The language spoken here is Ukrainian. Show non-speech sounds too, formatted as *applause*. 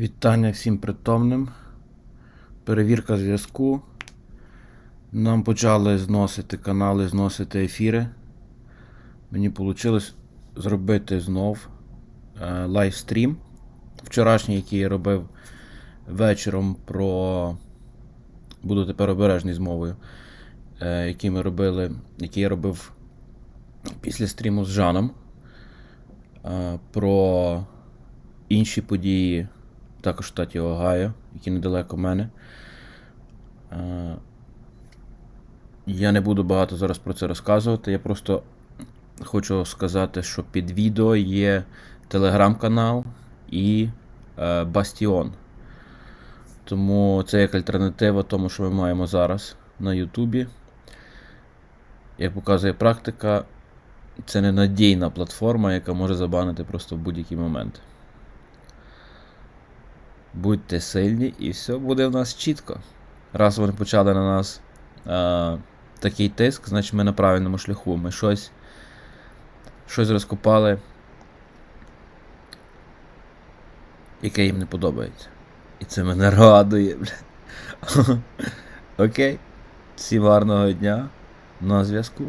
Вітання всім притомним. Перевірка зв'язку. Нам почали зносити канали, зносити ефіри. Мені вийшло зробити знов е, лайвстрім. Вчорашній, який я робив вечором про. Буду тепер обережний з мовою. Е, який ми робили, який я робив після стріму з Жаном. Е, про інші події, також в штаті Огайо, які недалеко мене. Е, Я не буду багато зараз про це розказувати. Я просто хочу сказати, що під відео є телеграм-канал і е, Бастіон. Тому це як альтернатива тому, що ми маємо зараз на Ютубі. Як показує практика, це ненадійна платформа, яка може забанити просто в будь-який момент. Будьте сильні, і все буде в нас чітко. Раз вони почали на нас е, такий тиск, значить ми на правильному шляху. Ми щось, щось розкопали, яке їм не подобається. І це мене радує. *laughs* Окей. Всім гарного дня. На зв'язку.